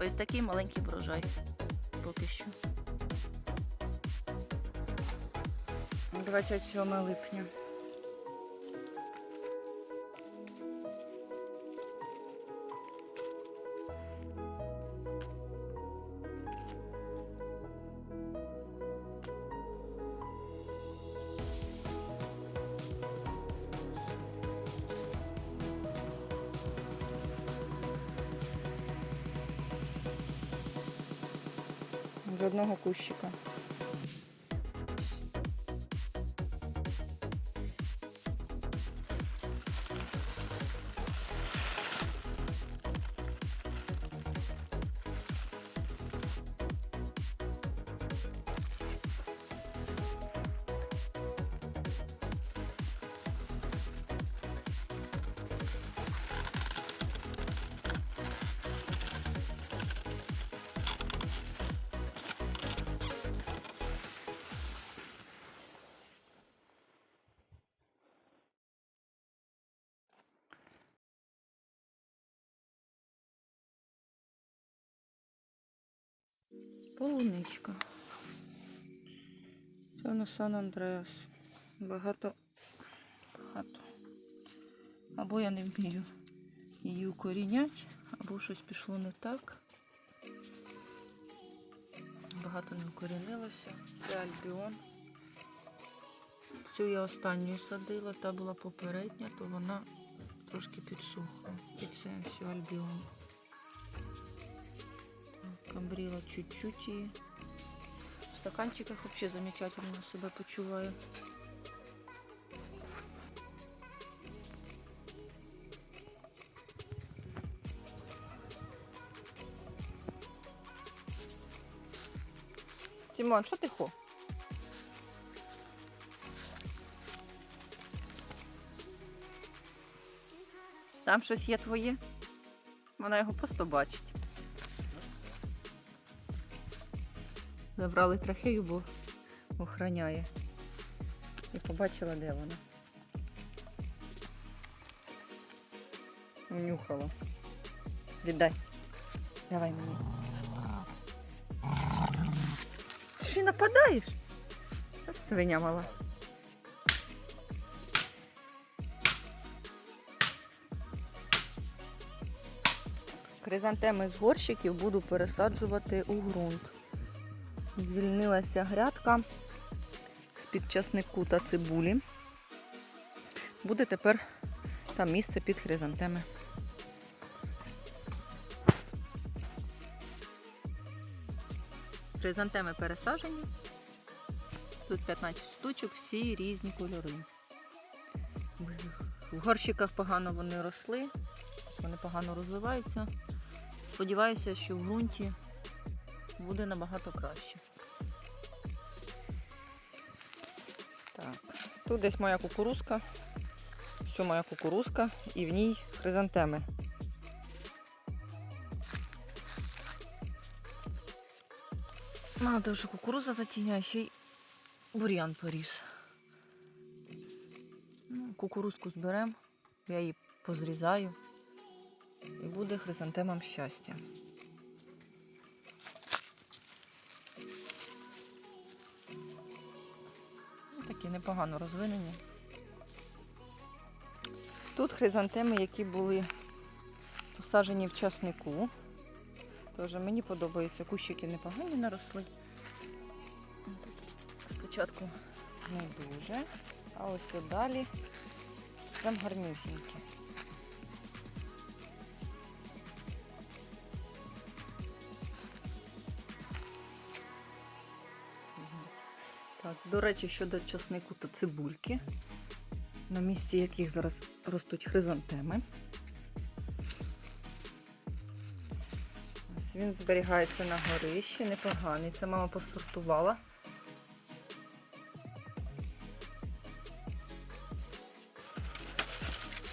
Ось такий маленький врожай поки що. 27 липня. З одного кущика. Полуничка. Це на Сан Андреас. Багато багато. Або я не вмію її укорінять, або щось пішло не так. Багато не укорінилося. Це альбіон. Цю я останню садила, та була попередня, то вона трошки підсохла. І це все альбіон. Камбрила чуть-чуть її. В стаканчиках взагалі замечательно себе почуваю. Сімон, що ти хо? Там щось є твоє? Вона його просто бачить. Забрали трахею, бо охороняє. І побачила, де вона. Унюхала. Віддай. Давай мені. Ти що нападаєш? Свиня мала. Хризантеми з горщиків буду пересаджувати у ґрунт. Звільнилася грядка з-під часнику та цибулі. Буде тепер там місце під хризантеми. Хризантеми пересаджені. Тут 15 штучок, всі різні кольори. В горщиках погано вони росли, вони погано розвиваються. Сподіваюся, що в ґрунті буде набагато краще. Так, тут десь моя кукурузка. Що моя кукурузка і в ній хризантеми. Мало того, що кукуруза затіняє, ще й бур'ян поріс. Ну, кукурузку зберемо, я її позрізаю і буде хризантемам щастя. Такі непогано розвинені. Тут хризантеми, які були посаджені в часнику. Тож мені подобаються. Кущики непогані наросли. Спочатку не дуже, а ось далі прям гарнюсінькі. До речі, щодо часнику та цибульки, на місці яких зараз ростуть хризантеми. Ось він зберігається на горищі, непоганий. Це мама посортувала.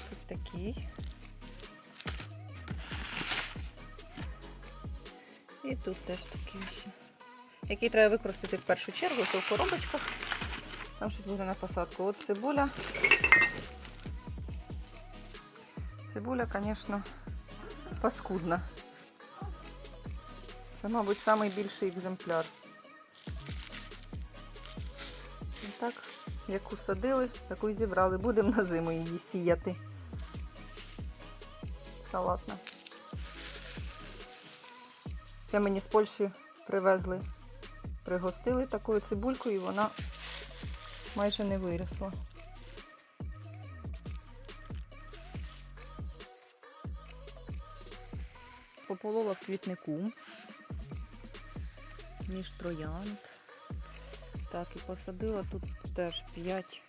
Тут такий. І тут теж такий ще. Який треба використати в першу чергу, це в коробочках. Там щось буде на посадку. От цибуля. Цибуля, звісно, паскудна. Це, мабуть, найбільший екземпляр. І так, яку садили, таку й зібрали. Будемо на зиму її сіяти. Салатна. Це мені з Польщі привезли. Пригостили такою цибулькою і вона майже не виросла. Пополола в квітнику між троянд. Так, і посадила тут теж 5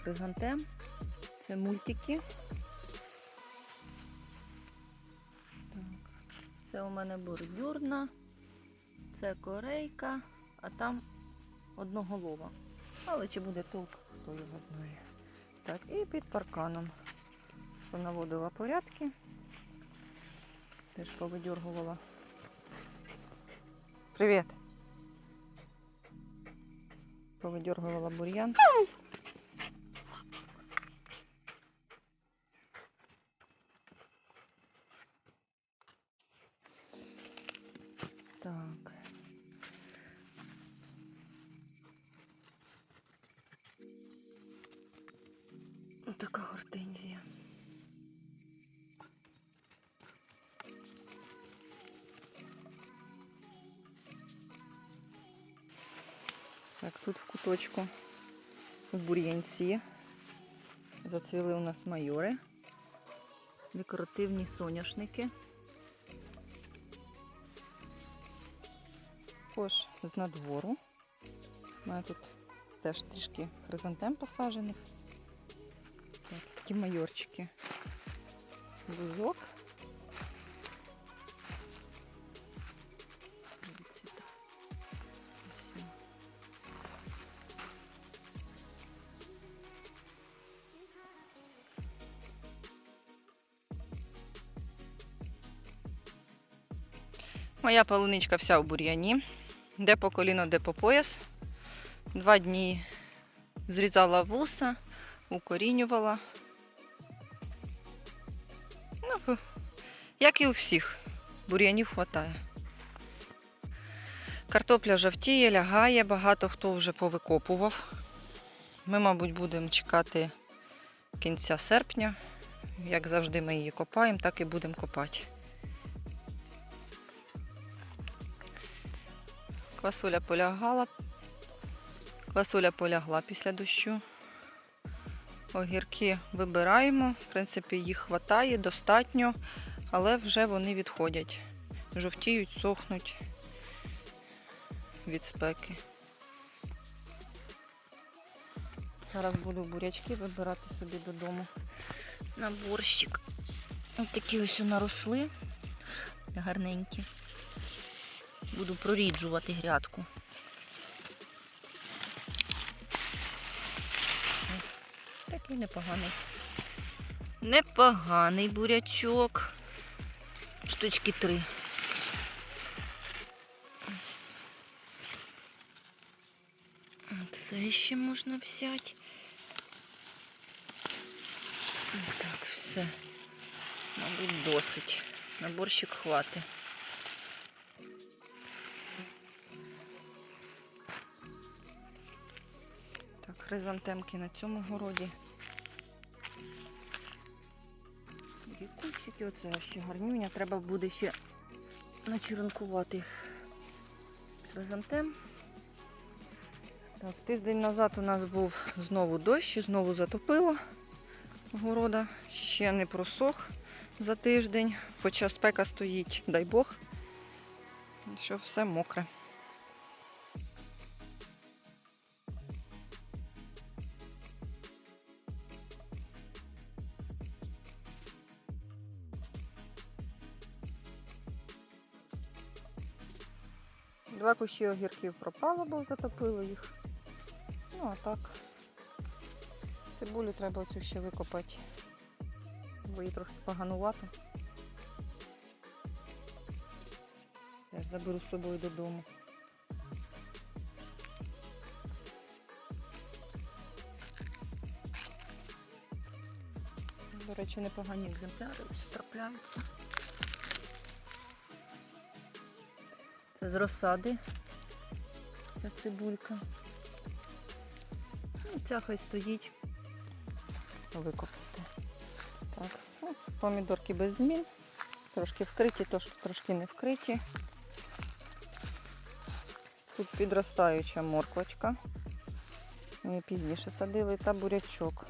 хризантем. Це мультики. Так. Це у мене бордюрна, це корейка, а там одноголова. Але чи буде толк, хто його знає. Так, і під парканом понаводила порядки. Теж повидергувала. Привіт! Повидергувала бур'ян. Така гортензія. Так, тут в куточку у бур'янці зацвіли у нас майори, декоративні соняшники. Також з надвору. У мене тут теж трішки хризантем посаджених. Так, такі майорчики. Бузок. Моя полуничка вся в бур'яні. Де по коліно, де по пояс. Два дні зрізала вуса, укорінювала. Як і у всіх, бур'янів вистачає. Картопля жовтіє, лягає, багато хто вже повикопував. Ми, мабуть, будемо чекати кінця серпня. Як завжди, ми її копаємо, так і будемо копати. Квасоля полягала. Квасоля полягла після дощу. Огірки вибираємо. В принципі, їх вистачає достатньо, але вже вони відходять. Жовтіють, сохнуть від спеки. Зараз буду бурячки вибирати собі додому на борщик. Ось такі ось наросли. Гарненькі. Буду проріджувати грядку. Такий непоганий. Непоганий бурячок. Штучки три. Це ще можна взяти. Так, все. Мабуть, досить. На борщик хватить. Хризантемки на цьому городі. Такі кущики, оце ще гарнюня. Треба буде ще начеренкувати хризантем. Так, тиждень назад у нас був знову дощ, знову затопило города. Ще не просох за тиждень, хоча спека стоїть, дай Бог, що все мокре. Два кущі огірків пропало, бо затопило їх. Ну, а так. Цибулю треба оцю ще викопати. Бо її трохи поганувато. Я заберу з собою додому. До речі, непогані екземпляри ось трапляються. З розсади. Ця цибулька. Ну, ця хай стоїть. Викопати. Так, ну, помідорки без змін. Трошки вкриті, трошки не вкриті. Тут підростаюча морквочка. Ми пізніше садили та бурячок.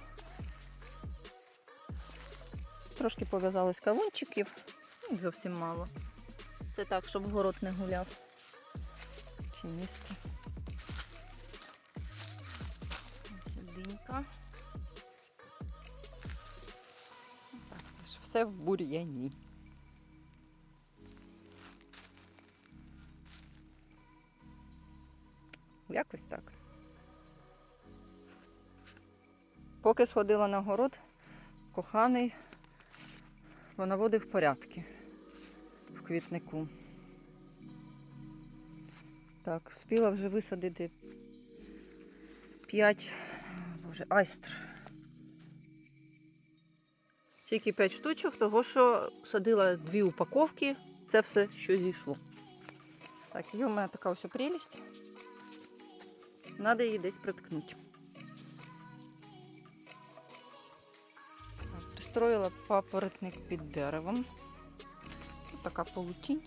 Трошки пов'язалось кавунчиків, ну, зовсім мало. Це так, щоб город не гуляв. Чи місце. Сюдинька. Так, теж все в бур'яні. Якось так. Поки сходила на город, коханий наводив порядки в квітнику. Так, встигла вже висадити 5 боже, айстр. Тільки 5 штучок, того що садила дві упаковки, це все, що зійшло. Так, є у мене така ось прелість. Надо її десь приткнути. Пристроїла папоротник під деревом. Тут така полутінь.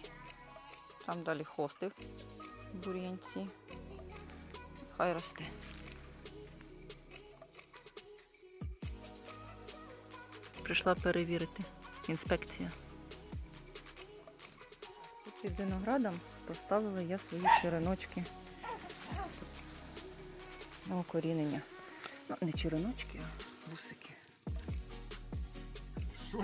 Там далі хости бур'янці. Хай росте. Прийшла перевірити. Інспекція. Тут під виноградом поставила я свої череночки на окорінення. Ну, не череночки, а вусики. Що